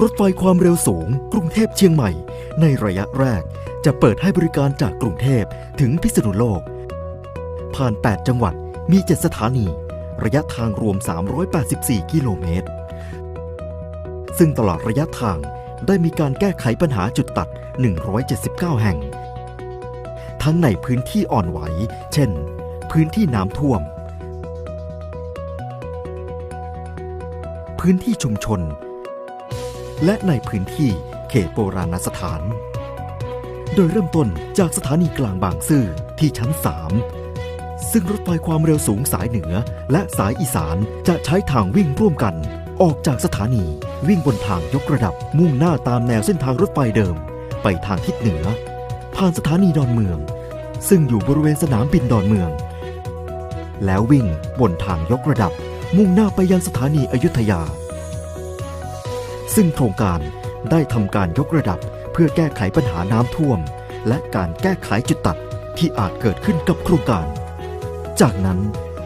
รถไฟความเร็วสูง กรุงเทพเชียงใหม่ ในระยะแรก จะเปิดให้บริการจากกรุงเทพถึงพิษณุโลก ผ่าน 8 จังหวัดมี 7 สถานี ระยะทางรวม 384 กิโลเมตร ซึ่งตลอดระยะทางได้มีการแก้ไขปัญหาจุดตัด 179 แห่ง ทั้งในพื้นที่อ่อนไหว เช่น พื้นที่น้ำท่วม พื้นที่ชุมชน และในพื้นที่เขตโบราณสถาน โดยเริ่มต้นจากสถานีกลางบางซื่อที่ชั้น 3 ซึ่งรถไฟความเร็วสูงสายเหนือและสายอีสานจะใช้ทางวิ่งร่วมกัน ออกจากสถานีวิ่งบนทางยกระดับมุ่งหน้าตามแนวเส้นทางรถไฟเดิม ไปทางทิศเหนือ ผ่านสถานีดอนเมือง ซึ่งอยู่บริเวณสนามบินดอนเมือง แล้ววิ่งบนทางยกระดับมุ่งหน้าไปยังสถานีอยุธยา ซึ่งโครงการได้ทำการยกระดับเพื่อแก้ไขปัญหาน้ำท่วม และการแก้ไขจุดตัดที่อาจเกิดขึ้นกับโครงการ จากนั้น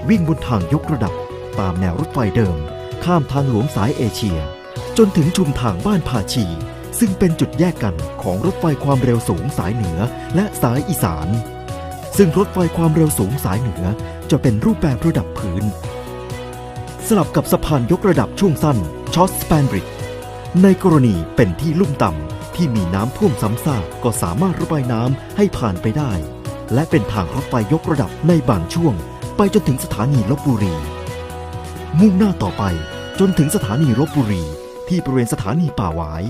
วิ่งบนทางยกระดับตามแนวรถไฟเดิม ข้ามทางหลวงสายเอเชีย จนถึงชุมทางบ้านผาชี ซึ่งเป็นจุดแยกกันของรถไฟความเร็วสูงสายเหนือและสายอีสาน ซึ่งรถไฟความเร็วสูงสายเหนือจะเป็นรูปแบบระดับพื้น สลับกับสะพานยกระดับช่วงสั้นชอสสแปนบริด ในกรณีเป็นที่ลุ่มต่ำที่มีน้ำท่วมซ้ำซากก็สามารถระบายน้ำให้ผ่านไปได้ และเป็นทางรถไฟยกระดับในบางช่วง ไปจนถึงสถานีลบบุรี มุ่งหน้าต่อไปจนถึงสถานีลบบุรี ที่บริเวณสถานีป่าหวาย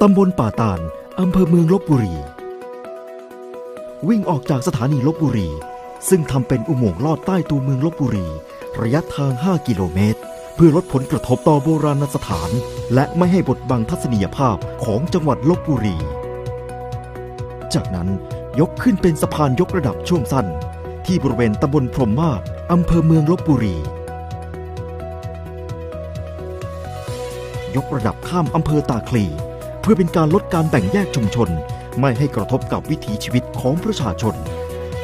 ตำบลป่าตาลอำเภอเมืองลบบุรี วิ่งออกจากสถานีลบบุรี ซึ่งทำเป็นอุโมงค์ลอดใต้ตัวเมืองลบบุรี ระยะทาง 5 กิโลเมตร พื่อลดผลกระทบต่อโบราณสถาน และไม่ให้บดบังทัศนียภาพของจังหวัดลบบุรี จากนั้นยกขึ้นเป็นสะพานยกระดับช่วงสั้น ที่บริเวณตำบลพรหมมากอำเภอเมืองลบบุรี ยกระดับข้ามอำเภอตาคลี เพื่อเป็นการลดการแบ่งแยกชุมชน ไม่ให้กระทบกับวิถีชีวิตของประชาชน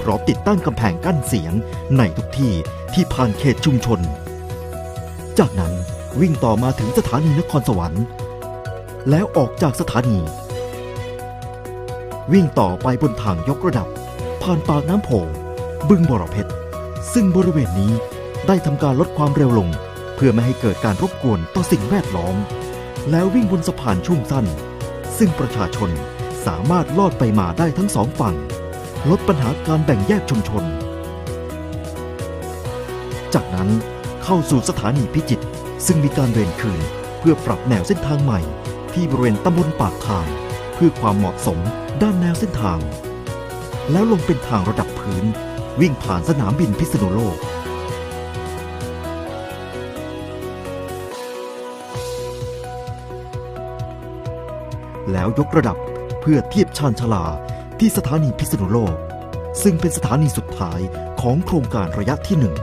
พร้อมติดตั้งกำแพงกั้นเสียงในทุกที่ที่ผ่านเขตชุมชน จากนั้นวิ่งต่อมาถึงสถานีนครสวรรค์ แล้วออกจากสถานี วิ่งต่อไปบนทางยกระดับ ผ่านปากน้ำโพบึงบรเพชรซึ่งบริเวณนี้ได้ทำการลดความเร็วลง เพื่อไม่ให้เกิดการรบกวนต่อสิ่งแวดล้อม แล้ววิ่งบนสะพานช่วงสั้น ซึ่งประชาชนสามารถลอดไปมาได้ทั้งสองฝั่ง ลดปัญหาการแบ่งแยกชุมชน จากนั้น เข้าสู่สถานีพิจิตรซึ่งมีการเวรคืน เพื่อปรับแนวเส้นทางใหม่ ที่บริเวณตำบลปากทาง เพื่อความเหมาะสมด้านแนวเส้นทาง แล้วลงเป็นทางระดับพื้น วิ่งผ่านสนามบินพิษณุโลก แล้วยกระดับเพื่อเทียบชานชลาที่สถานีพิษณุโลก ซึ่งเป็นสถานีสุดท้ายของโครงการระยะที่หนึ่ง